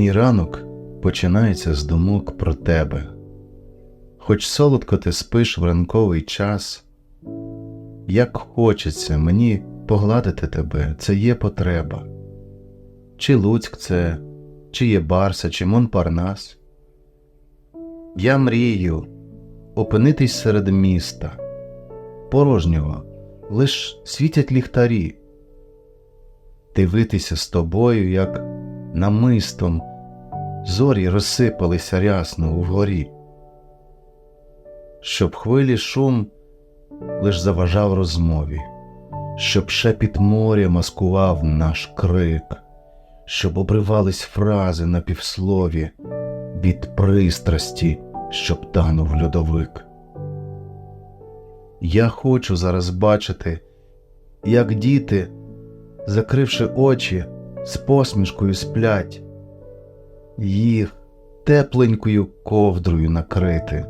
Мій ранок починається з думок про тебе. Хоч солодко ти спиш в ранковий час, як хочеться мені погладити тебе, це є потреба. Чи Луцьк це, чи є Барса, чи Монпарнас. Я мрію опинитись серед міста, порожнього, лиш світять ліхтарі, дивитися з тобою, як намистом зорі розсипалися рясно вгорі, щоб хвилі шум лиш заважав розмові, щоб шепіт моря маскував наш крик, щоб обривались фрази на півслові від пристрасті, щоб танув льодовик. Я хочу зараз бачити, як діти, закривши очі, з посмішкою сплять, їх тепленькою ковдрою накрити,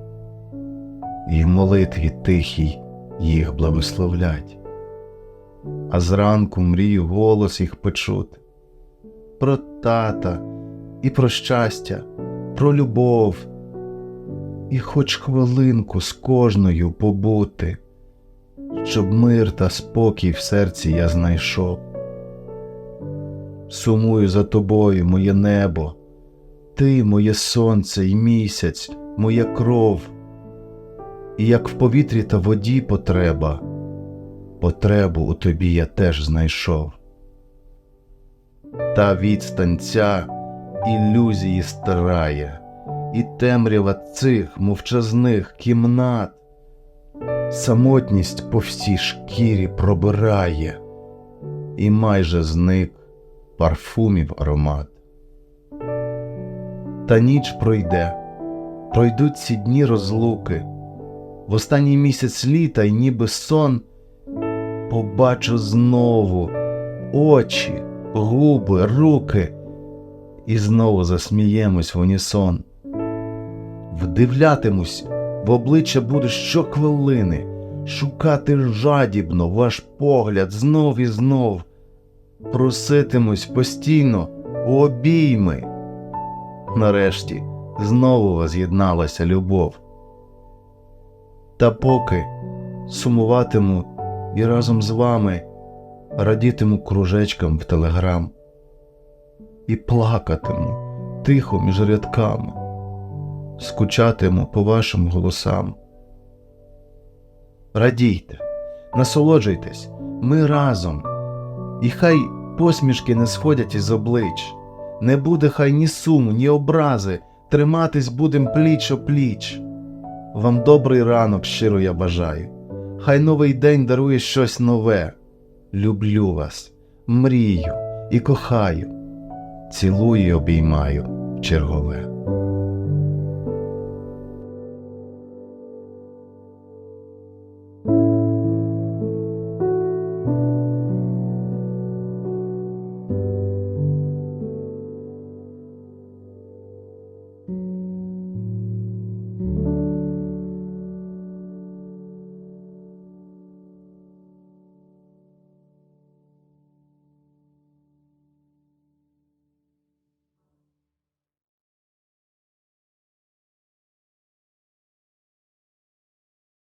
і в молитві тихій їх благословлять, а зранку мрію голос їх почути. Про тата і про щастя, про любов, і хоч хвилинку з кожною побути, щоб мир та спокій в серці я знайшов. Сумую за тобою, моє небо, ти, моє сонце і місяць, моя кров, і як в повітрі та воді потреба, потребу у тобі я теж знайшов. Та відстань ця ілюзії стирає, і темрява цих мовчазних кімнат, самотність по всій шкірі пробирає, і майже зник парфумів аромат. Та ніч пройде, пройдуть ці дні розлуки, в останній місяць літа й ніби сон. Побачу знову очі, губи, руки, і знову засміємось в унісон. Вдивлятимусь, в обличчя буду щохвилини, шукати жадібно ваш погляд знов і знов. Проситимусь постійно у обійми. Нарешті знову воз'єдналася любов. Та поки сумуватиму і разом з вами радітиму кружечкам в телеграм і плакатиму тихо між рядками, скучатиму по вашим голосам. Радійте, насолоджуйтесь, ми разом. І хай посмішки не сходять із облич, не буде хай ні суму, ні образи, триматись будем пліч о пліч. Вам добрий ранок щиро я бажаю, хай новий день дарує щось нове. Люблю вас, мрію і кохаю, цілую і обіймаю чергове.